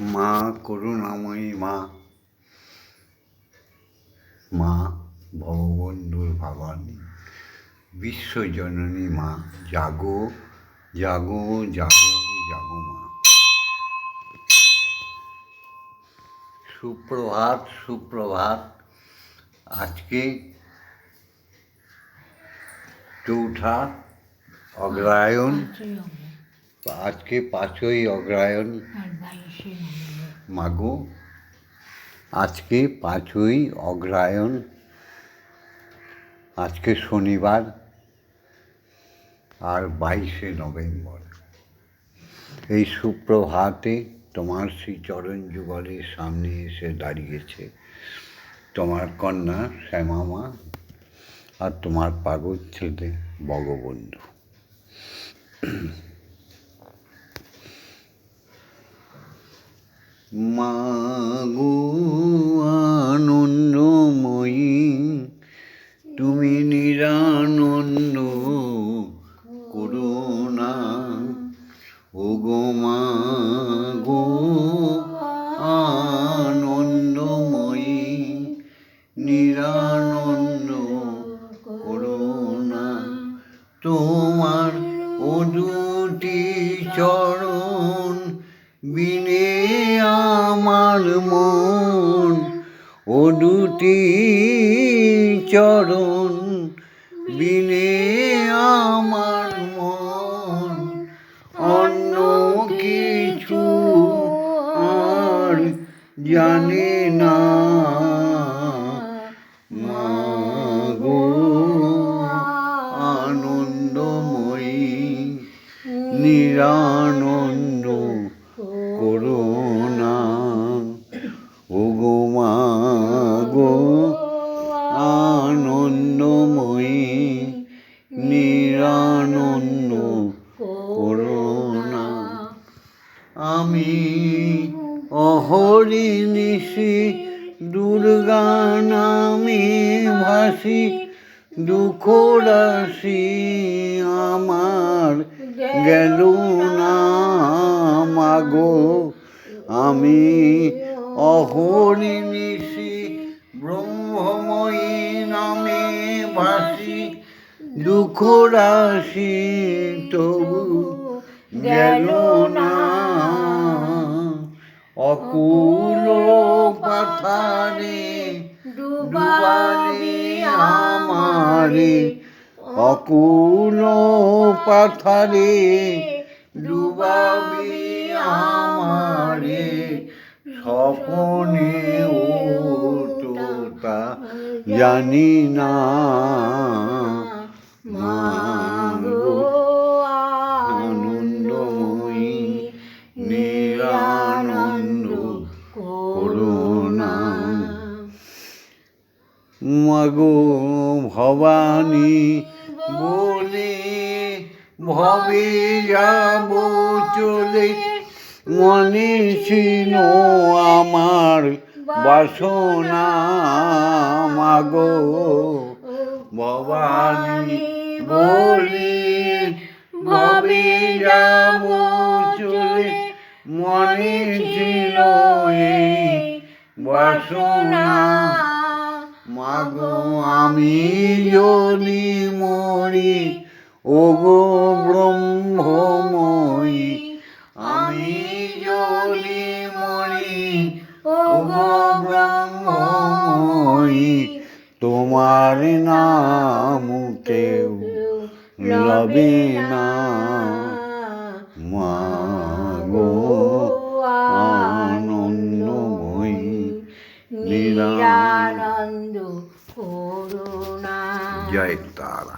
মা, করুণাময়ী মা। মা, ভববন্ধুর ভবানী। বিশ্বজননী মা, জাগো জাগো জাগো জাগো মা। সুপ্রভাত সুপ্রভাত। আজকে চৌঠা অগ্রায়ণ। আজকে পাঁচই অগ্রায়ণ মাগো। আজকে পাঁচই অগ্রায়ণ আজকে শনিবার আর বাইশে নভেম্বর। এই সুপ্রভাতে তোমার শ্রীচরণ যুগলের সামনে এসে দাঁড়িয়েছে তোমার কন্যা শ্যামামা আর তোমার পাগল ছেলে বগবন্ধু। মাগো আনন্দময়ী, তুমি নিরানন্দ করুণা ও গো মাগো আনন্দময়ী, নিরানন্দ করুণা তোমার ও দুটি চরণ বিনে আমার মন, ও দুটি চরণ বিনে আমার মন। অন্য কিছু আর জানে না। আনন্দময়ী, নিরানন্দ গো, আনন্দময়ী, নিরানন্দ করুণা। আমি অহরি নিশি, দুর্গা নামে ভাসি, দুঃখ রাশি আমার গেল না মাগো। আমি অহরি নিশি ভাসি দুঃখ রাশি তবু গেল না। অকুল পাথারে ডুবারে আমারে। অকুল পাথারে ডুবাবি আমারে। স্বপনে ও জানি না। মাগো আনন্দময়ী নিরানন্দ করুণা মাগো ভবানী বলে ভবে যাব চলে। মনে ছিল আমার বাসনা। মাগো। ভবানী বলি, ভবে যাব চলে, মনে ছিল বাসনা। মাগো, আমি যদি মরি ও গো ব্রহ্মময়ী, আমি যদি মরি ও গো কেউ লবে না মাগো আনন্দময়ী নিরা নিরানন্দ করুণা। জয় তারা।